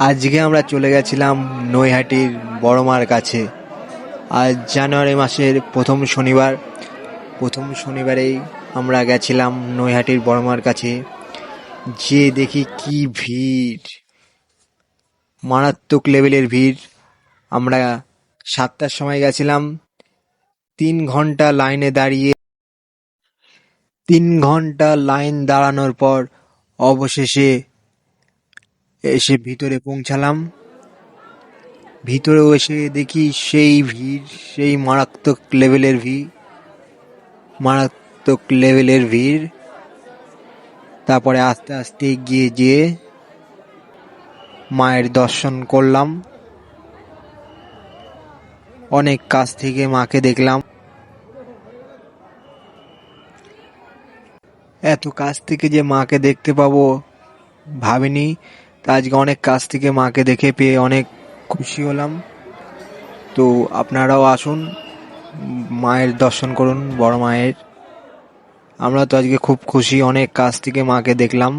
আজকে আমরা চলে গেছিলাম নৈহাটির বড় মার কাছে। আজ জানুয়ারি মাসের প্রথম শনিবার। প্রথম শনিবারেই আমরা গেছিলাম নৈহাটির বড় মার কাছে। যে দেখি কি ভিড়। মারাত্মক লেভেলের ভিড়। আমরা সাতটার সময় গেছিলাম। তিন ঘণ্টা লাইনে দাঁড়িয়ে। তিন ঘণ্টা লাইন দাঁড়ানোর পর অবশেষে এসে ভিতরে পৌঁছালাম। ভিতরেও এসে দেখি সেই ভিড়, সেই মারাত্মক লেভেলের ভিড়, মারাত্মক লেভেলের ভিড়। তারপরে আস্তে আস্তে গিয়ে যেয়ে মায়ের দর্শন করলাম। অনেক কাছ থেকে মাকে দেখলাম। এত কাছ থেকে যে মাকে দেখতে পাবো ভাবিনি। আজকে অনেক কাছ থেকে মাকে দেখে পেয়ে অনেক খুশি হলাম। তো আপনারাও আসুন, মায়ের দর্শন করুন, বড় মায়ের। আমরা তো আজকে খুব খুশি, অনেক কাছ থেকে মাকে দেখলাম।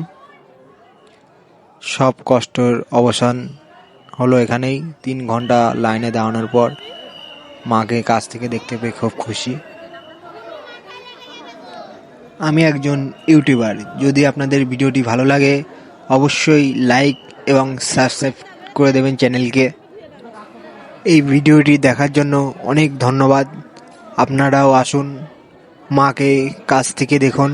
সব কষ্টর অবসান হলো এখানেই। তিন ঘণ্টা লাইনে দাঁড়ানোর পর মাকে কাছ থেকে দেখতে পেয়ে খুব খুশি। আমি একজন ইউটিউবার, যদি আপনাদের ভিডিওটি ভালো লাগে অবশ্যই লাইক এবং সাবস্ক্রাইব করে দেবেন চ্যানেলকে এই ভিডিওটি দেখার জন্য অনেক ধন্যবাদ। আপনারাও আসুন, মাকে কাছ থেকে দেখুন।